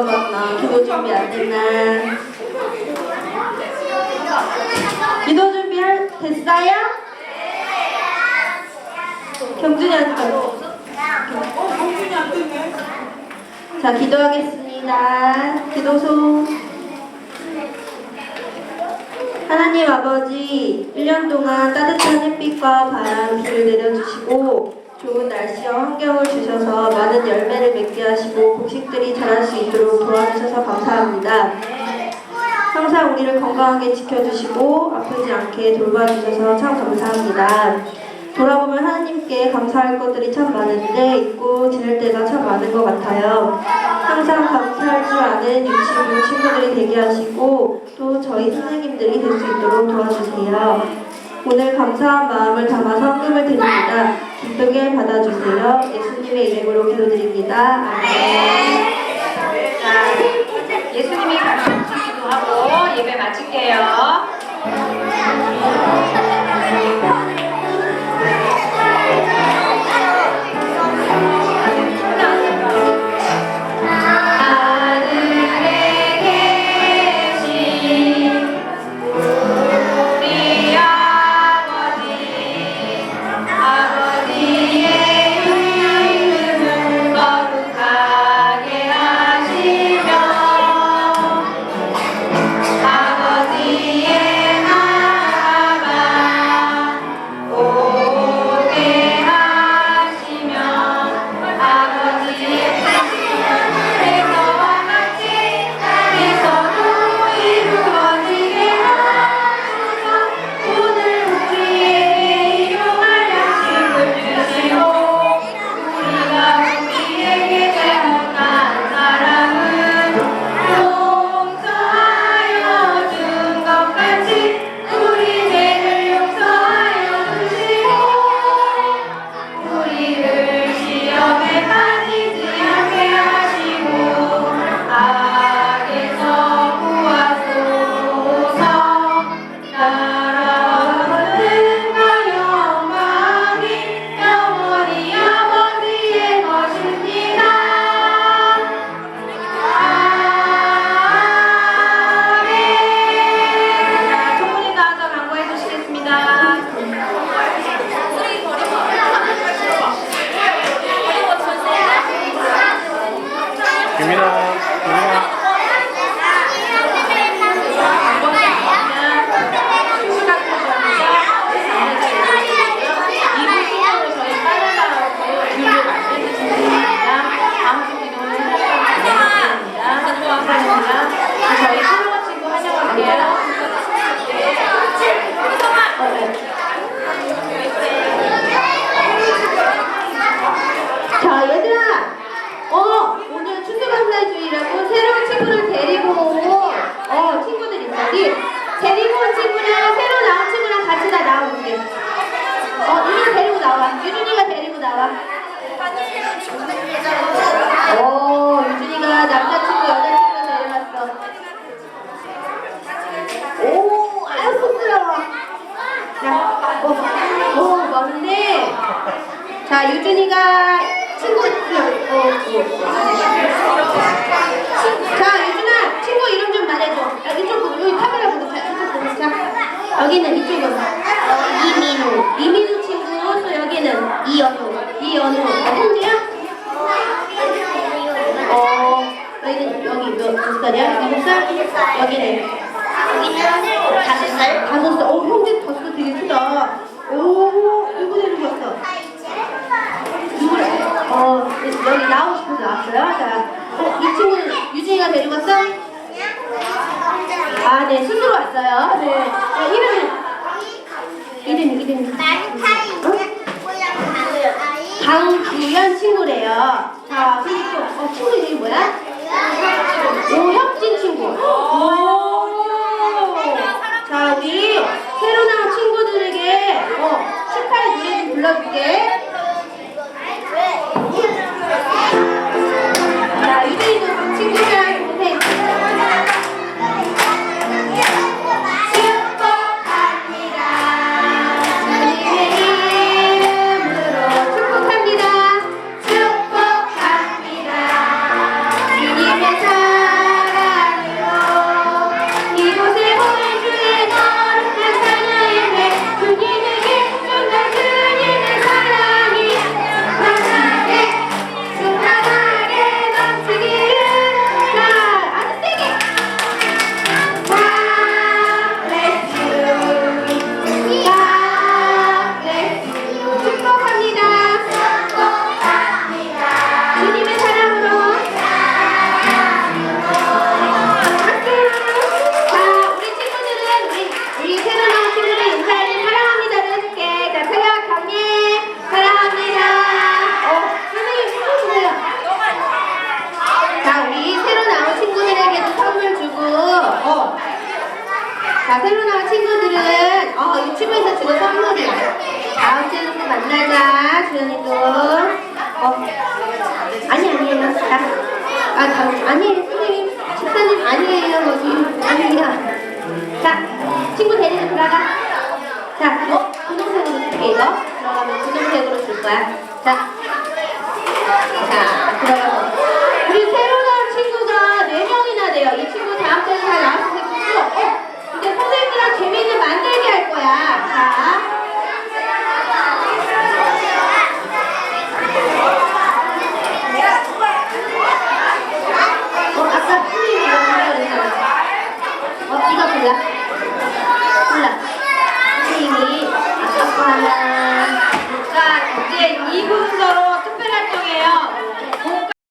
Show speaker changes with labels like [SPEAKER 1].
[SPEAKER 1] 가봤나? 기도 준비 안 됐나? 기도 준비 할- 됐어요? 경준이한테 어, 자, 기도하겠습니다. 기도소. 하나님 아버지, 1년 동안 따뜻한 햇빛과 바람, 비를 내려주시고, 좋은 날씨와 환경을 주셔서 많은 열매를 맺게 하시고, 곡식들이 자랄 수 있도록 도와주셔서 감사합니다. 항상 우리를 건강하게 지켜주시고, 아프지 않게 돌봐주셔서 참 감사합니다. 돌아보면 하나님께 감사할 것들이 참 많은데 잊고 지낼 때가 참 많은 것 같아요. 항상 감사할 줄 아는 유치부 친구들이 되게 하시고 또 저희 선생님들이 될 수 있도록 도와주세요. 오늘 감사한 마음을 담아서 헌금을 드립니다. 기쁘게 받아주세요. 예수님의 이름으로 기도드립니다. 아멘.
[SPEAKER 2] 자, 예수님이 주기도 하고 예배 마칠게요. 자,
[SPEAKER 1] 유준아, 친구 이름 좀 말해줘. 야, 이쪽 보고, 여기 카메라 보고, 자, 이쪽 보고, 자. 여기는 이쪽은 이민우. 이민우 친구, 또 여기는 이연우. 이연우. 어, 형제야? 어, 여기는, 여기 몇, 몇 살이야? 일곱 살? 여기는? 다섯 살? 다섯 살. 어, 형제 다섯 살 되게 크다. 오, 누구 데리고 왔어? 누구를? 어, 여기 싶어서 나왔어요? 자, 어, 이 친구는 유진이가 데리고 왔어? 아, 네, 스스로 왔어요. 네. 자, 이름은? 이름, 이름. 강주연 친구래요. 자, 그리고 또, 어, 친구 이름이 뭐야? 자, 새로 나온 친구들은 어, 유튜브에서 주는 선물이야. 다음 주에 또 만나자, 주연이도. 어, 아니, 아니에요. 자, 아, 다, 아니에요, 선생님. 집사님, 아니에요. 뭐, 지금, 아니에요. 자, 친구 데리고 들어가. 자, 어, 분홍색으로 줄게, 이거. 들어가면 분홍색으로 줄 거야. 자, 자, 들어가서. 우리 새로 나온 친구가 네명이나 돼요. 이 친구 다음 주에 다 나왔을 때, 어? 재미있는 만들기 할 거야. 자.